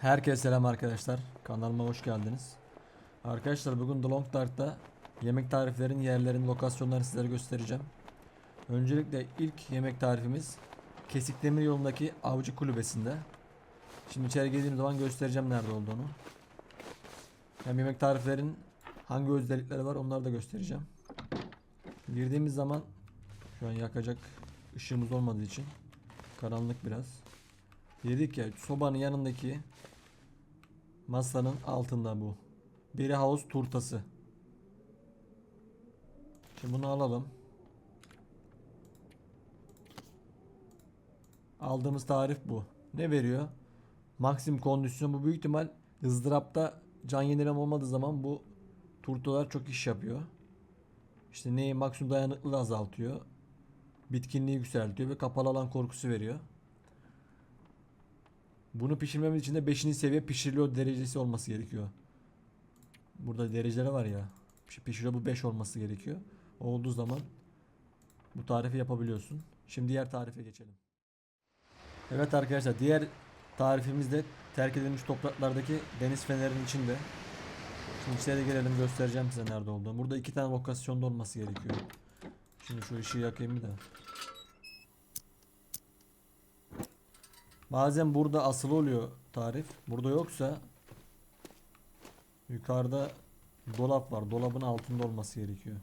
Herkese selam arkadaşlar. Kanalıma hoş geldiniz. Arkadaşlar bugün The Long Dark'ta yemek tariflerin yerlerini, lokasyonlarını sizlere göstereceğim. Öncelikle ilk yemek tarifimiz Kesikdemir yolundaki Avcı Kulübesi'nde. Şimdi içeri girdiğim zaman göstereceğim nerede olduğunu. Hem yemek tariflerin hangi özellikleri var onları da göstereceğim. Girdiğimiz zaman şu an yakacak ışığımız olmadığı için karanlık biraz. Dedik ya sobanın yanındaki masanın altında bu. Biri havuz turtası. Şimdi bunu alalım. Aldığımız tarif bu. Ne veriyor? Maksimum kondisyon bu büyük ihtimal ızdırapta can yenilem olmadığı zaman bu turtalar çok iş yapıyor. İşte neyi maksimum dayanıklılığı azaltıyor. Bitkinliği yükseltiyor ve kapalı alan korkusu veriyor. Bunu pişirmemiz için de 5. seviye pişiriliyor derecesi olması gerekiyor. Burada dereceleri var ya. Piş- Pişiriyor bu 5 olması gerekiyor. Olduğu zaman bu tarifi yapabiliyorsun. Şimdi diğer tarife geçelim. Evet arkadaşlar diğer tarifimiz de terk edilmiş topraklardaki deniz fenerinin içinde. Şimdi içeri girelim göstereceğim size nerede olduğunu. Burada iki tane lokasyonda olması gerekiyor. Şimdi şu ışığı yakayım bir de. Bazen burada asılı oluyor tarif. Burada yoksa yukarıda dolap var. Dolabın altında olması gerekiyor.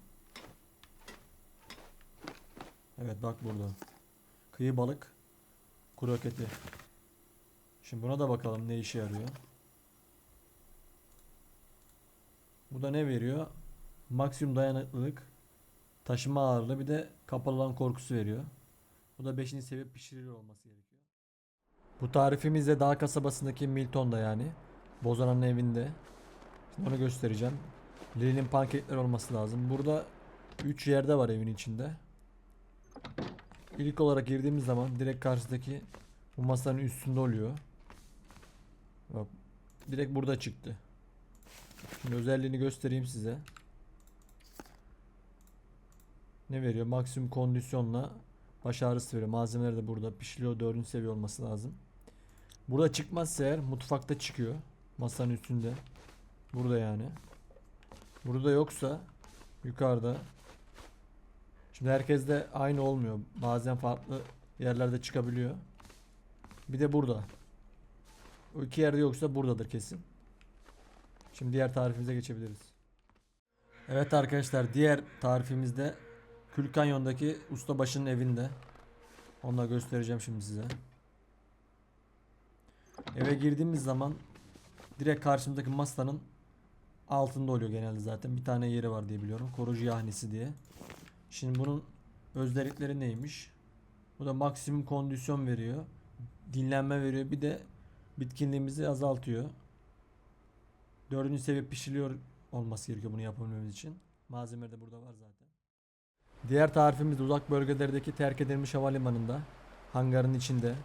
Evet bak burada. Kıyı balık kroketi. Şimdi buna da bakalım ne işe yarıyor. Bu da ne veriyor? Maksimum dayanıklılık, taşıma ağırlığı bir de kapalı alan korkusu veriyor. Bu da 5. seviye pişirilir olması gerekiyor. Bu tarifimiz de Dağ kasabasındaki Milton'da yani. Bozan'ın evinde. Şimdi onu göstereceğim. Lili'nin pankekler olması lazım. Burada 3 yerde var evin içinde. İlk olarak girdiğimiz zaman direkt karşıdaki bu masanın üstünde oluyor. Bak direkt burada çıktı. Şimdi özelliğini göstereyim size. Ne veriyor? Maksimum kondisyonla baş ağrısı veriyor. Malzemeler de burada. Pişiriyor 4. seviye olması lazım. Burada çıkmazsa eğer mutfakta çıkıyor. Masanın üstünde. Burada yani. Burada yoksa yukarıda. Şimdi herkes de aynı olmuyor. Bazen farklı yerlerde çıkabiliyor. Bir de burada. O iki yerde yoksa buradadır kesin. Şimdi diğer tarifimize geçebiliriz. Evet arkadaşlar diğer tarifimizde Külkanyon'daki ustabaşının evinde. Onu da göstereceğim şimdi size. Eve girdiğimiz zaman direkt karşımdaki masanın altında oluyor genelde zaten. Bir tane yeri var diye biliyorum. Koruyucu yahnisi diye. Şimdi bunun özellikleri neymiş? Bu da maksimum kondisyon veriyor. Dinlenme veriyor. Bir de bitkinliğimizi azaltıyor. Dördüncü seviye pişiriliyor olması gerekiyor bunu yapabilmemiz için. Malzemeler de burada var zaten. Diğer tarifimiz de uzak bölgelerdeki terk edilmiş havalimanında. Hangarın içinde.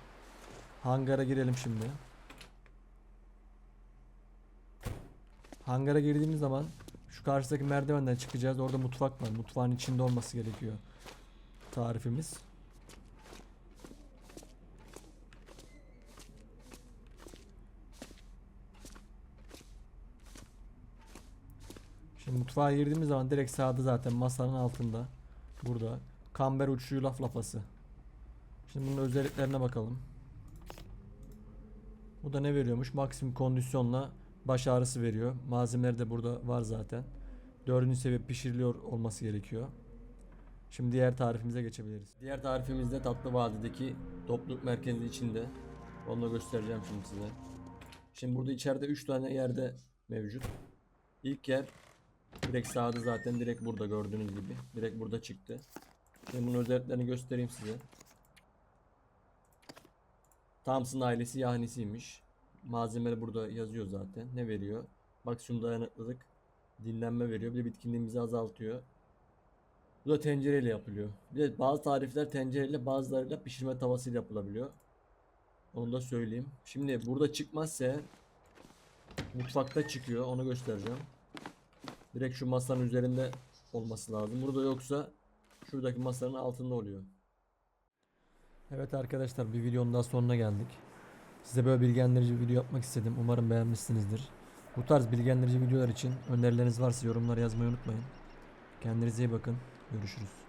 Hangara girelim şimdi. Hangara girdiğimiz zaman şu karşıdaki merdivenden çıkacağız. Orada mutfak var. Mutfağın içinde olması gerekiyor. Tarifimiz. Şimdi mutfağa girdiğimiz zaman direkt sağda zaten masanın altında. Burada. Kamber uçuyu laf lafası. Şimdi bunun özelliklerine bakalım. Bu da ne veriyormuş? Maksimum kondisyonla baş ağrısı veriyor. Malzemeleri de burada var zaten. Dördüncü seviye pişiriliyor olması gerekiyor. Şimdi diğer tarifimize geçebiliriz. Diğer tarifimiz de Tatlı Vadi'deki topluluk merkezi içinde. Onu da göstereceğim şimdi size. Şimdi burada içeride 3 tane yerde mevcut. İlk yer direkt sağda zaten direkt burada gördüğünüz gibi. Direkt burada çıktı. Şimdi bunun özelliklerini göstereyim size. Thompson ailesi yahanisiymiş. Malzemeleri burada yazıyor zaten. Ne veriyor? Maksimum dayanıklılık, dinlenme veriyor. Bir de bitkinliğimizi azaltıyor. Bu da tencereyle yapılıyor. Bir de bazı tarifler tencereyle bazılarıyla pişirme tavasıyla yapılabiliyor. Onu da söyleyeyim. Şimdi burada çıkmazsa mutfakta çıkıyor. Onu göstereceğim. Direkt şu masanın üzerinde olması lazım. Burada yoksa şuradaki masanın altında oluyor. Evet arkadaşlar bir videonun daha sonuna geldik. Size böyle bilgilendirici video yapmak istedim. Umarım beğenmişsinizdir. Bu tarz bilgilendirici videolar için önerileriniz varsa yorumlara yazmayı unutmayın. Kendinize iyi bakın. Görüşürüz.